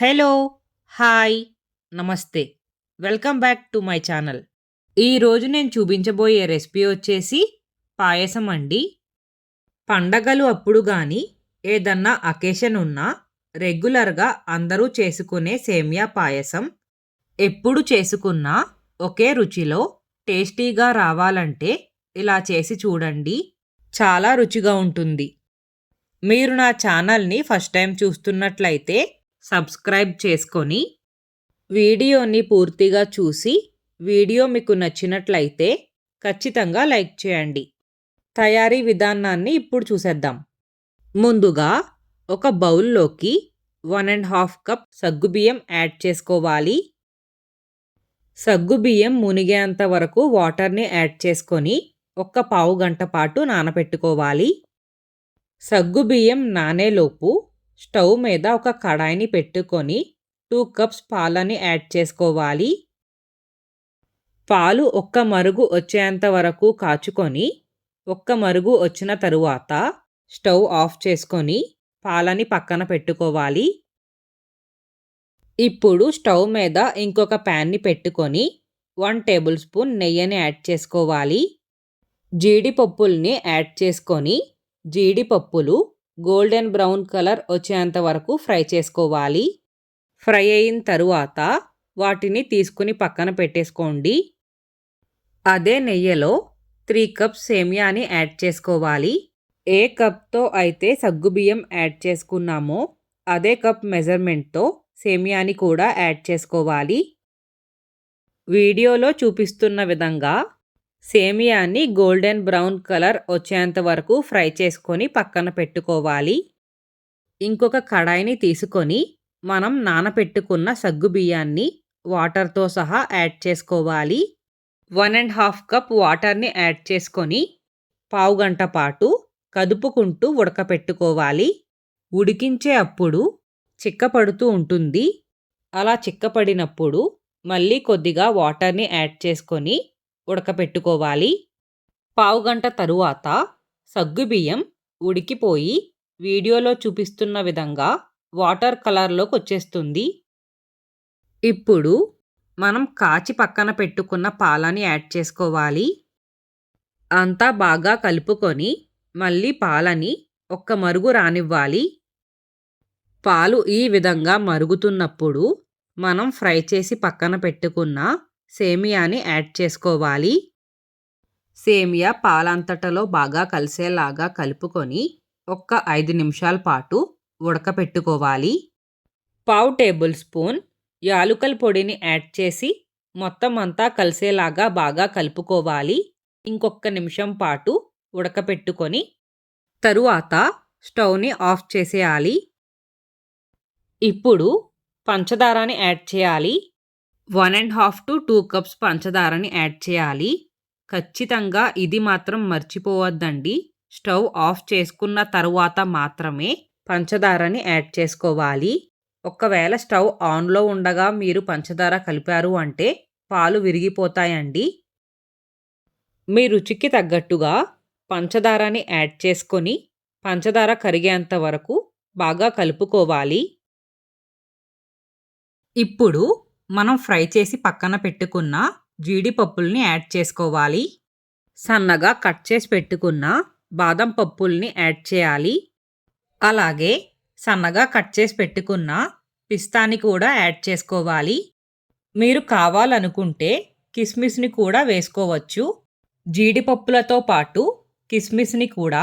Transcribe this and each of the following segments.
Hello hi నమస్తే. Welcome back to my channel. ఈరోజు నేను చూపించబోయే రెసిపీ వచ్చేసి పాయసం అండి. పండగలు అప్పుడు కానీ ఏదన్నా అకేషన్ ఉన్నా రెగ్యులర్గా అందరూ చేసుకునే సేమియా పాయసం. ఎప్పుడు చేసుకున్నా ఒకే రుచిలో టేస్టీగా రావాలంటే ఇలా చేసి చూడండి. చాలా రుచిగా ఉంటుంది. మీరు నా ఛానల్ని ఫస్ట్ టైం చూస్తున్నట్లయితే సబ్స్క్రైబ్ చేసుకొని వీడియోని పూర్తిగా చూసి వీడియో మీకు నచ్చినట్లయితే ఖచ్చితంగా లైక్ చేయండి. తయారీ విధానాన్ని ఇప్పుడు చూసేద్దాం. ముందుగా ఒక బౌల్లోకి వన్ అండ్ హాఫ్ కప్ సగ్గుబియ్యం యాడ్ చేసుకోవాలి. సగ్గుబియ్యం మునిగేంత వరకు వాటర్ని యాడ్ చేసుకొని ఒక్క పావు గంట పాటు నానబెట్టుకోవాలి. సగ్గుబియ్యం నానేలోపు స్టవ్ మీద ఒక కడాయిని పెట్టుకొని టూ కప్స్ పాలని యాడ్ చేసుకోవాలి. పాలు ఒక్క మరుగు వచ్చేంత వరకు కాచుకొని ఒక్క మరుగు వచ్చిన తరువాత స్టవ్ ఆఫ్ చేసుకొని పాలని పక్కన పెట్టుకోవాలి. ఇప్పుడు స్టవ్ మీద ఇంకొక ప్యాన్ని పెట్టుకొని వన్ టేబుల్ స్పూన్ నెయ్యిని యాడ్ చేసుకోవాలి. జీడిపప్పుల్ని యాడ్ చేసుకొని జీడిపప్పులు గోల్డెన్ బ్రౌన్ కలర్ వచ్చేంత వరకు ఫ్రై చేసుకోవాలి. ఫ్రై అయిన తరువాత వాటిని తీసుకుని పక్కన పెట్టేసుకోండి. అదే నెయ్యిలో త్రీ కప్స్ సేమియాని యాడ్ చేసుకోవాలి. ఏ కప్తో అయితే సగ్గుబియ్యం యాడ్ చేసుకున్నామో అదే కప్ మెజర్మెంట్తో సేమియాని కూడా యాడ్ చేసుకోవాలి. వీడియోలో చూపిస్తున్న విధంగా సేమియాని గోల్డెన్ బ్రౌన్ కలర్ వచ్చేంత వరకు ఫ్రై చేసుకొని పక్కన పెట్టుకోవాలి. ఇంకొక కడాయిని తీసుకొని మనం నానపెట్టుకున్న సగ్గు బియ్యాన్ని వాటర్తో సహా యాడ్ చేసుకోవాలి. వన్ అండ్ హాఫ్ కప్ వాటర్ని యాడ్ చేసుకొని పావు గంట పాటు కదుపుకుంటూ ఉడకపెట్టుకోవాలి. ఉడికించే అప్పుడు చిక్కపడుతూ ఉంటుంది. అలా చిక్కపడినప్పుడు మళ్ళీ కొద్దిగా వాటర్ని యాడ్ చేసుకొని ఉడకపెట్టుకోవాలి. పావుగంట తరువాత సగ్గుబియ్యం ఉడికిపోయి వీడియోలో చూపిస్తున్న విధంగా వాటర్ కలర్లోకి వచ్చేస్తుంది. ఇప్పుడు మనం కాచి పక్కన పెట్టుకున్న పాలని యాడ్ చేసుకోవాలి. అంతా బాగా కలుపుకొని మళ్ళీ పాలని ఒక్క మరుగు రానివ్వాలి. పాలు ఈ విధంగా మరుగుతున్నప్పుడు మనం ఫ్రై చేసి పక్కన పెట్టుకున్న సేమియాని యాడ్ చేసుకోవాలి. సేమియా పాలంతటలో బాగా కలిసేలాగా కలుపుకొని ఒక్క ఐదు నిమిషాల పాటు ఉడకపెట్టుకోవాలి. పావు టేబుల్ స్పూన్ యాలుకల పొడిని యాడ్ చేసి మొత్తం అంతా కలిసేలాగా బాగా కలుపుకోవాలి. ఇంకొక నిమిషం పాటు ఉడకపెట్టుకొని తరువాత స్టవ్ని ఆఫ్ చేసేయాలి. ఇప్పుడు పంచదారాన్ని యాడ్ చేయాలి. One and half to two cups పంచదారని add చేయాలి. ఖచ్చితంగా ఇది మాత్రం మర్చిపోవద్దండి. స్టవ్ ఆఫ్ చేసుకున్న తరువాత మాత్రమే పంచదారని యాడ్ చేసుకోవాలి. ఒకవేళ స్టవ్ ఆన్లో ఉండగా మీరు పంచదార కలిపారు అంటే పాలు విరిగిపోతాయండి. మీ రుచికి తగ్గట్టుగా పంచదారని యాడ్ చేసుకొని పంచదార కరిగేంత వరకు బాగా కలుపుకోవాలి. ఇప్పుడు మనం ఫ్రై చేసి పక్కన పెట్టుకున్న జీడిపప్పుల్ని యాడ్ చేసుకోవాలి. సన్నగా కట్ చేసి పెట్టుకున్న బాదం పప్పుల్ని యాడ్ చేయాలి. అలాగే సన్నగా కట్ చేసి పెట్టుకున్న పిస్తాని కూడా యాడ్ చేసుకోవాలి. మీరు కావాలనుకుంటే కిస్మిస్ని కూడా వేసుకోవచ్చు. జీడిపప్పులతో పాటు కిస్మిస్ని కూడా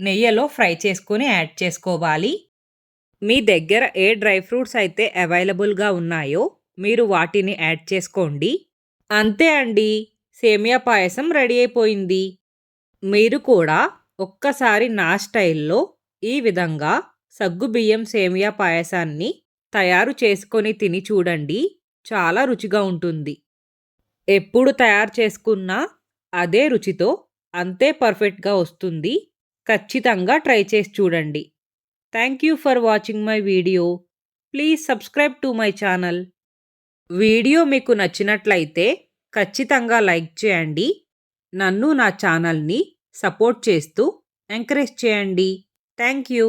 నెయ్యిలో ఫ్రై చేసుకొని యాడ్ చేసుకోవాలి. మీ దగ్గర ఏ డ్రై ఫ్రూట్స్ అయితే అవైలబుల్గా ఉన్నాయో మీరు వాటిని యాడ్ చేసుకోండి. అంతే అండి. సేమియా పాయసం రెడీ అయిపోయింది. మీరు కూడా ఒక్కసారి నా స్టైల్లో ఈ విధంగా సగ్గుబియ్యం సేమియా పాయసాన్ని తయారు చేసుకొని తిని చూడండి. చాలా రుచిగా ఉంటుంది. ఎప్పుడు తయారు చేసుకున్నా అదే రుచితో అంతే పర్ఫెక్ట్గా వస్తుంది. ఖచ్చితంగా ట్రై చేసి చూడండి. Thank you for watching my video. Please subscribe to my channel. Video మీకు నచ్చినట్లయితే ఖచ్చితంగా లైక్ చేయండి. నన్ను నా ఛానల్ని సపోర్ట్ చేస్తూ ఎంకరేజ్ చేయండి. Thank you.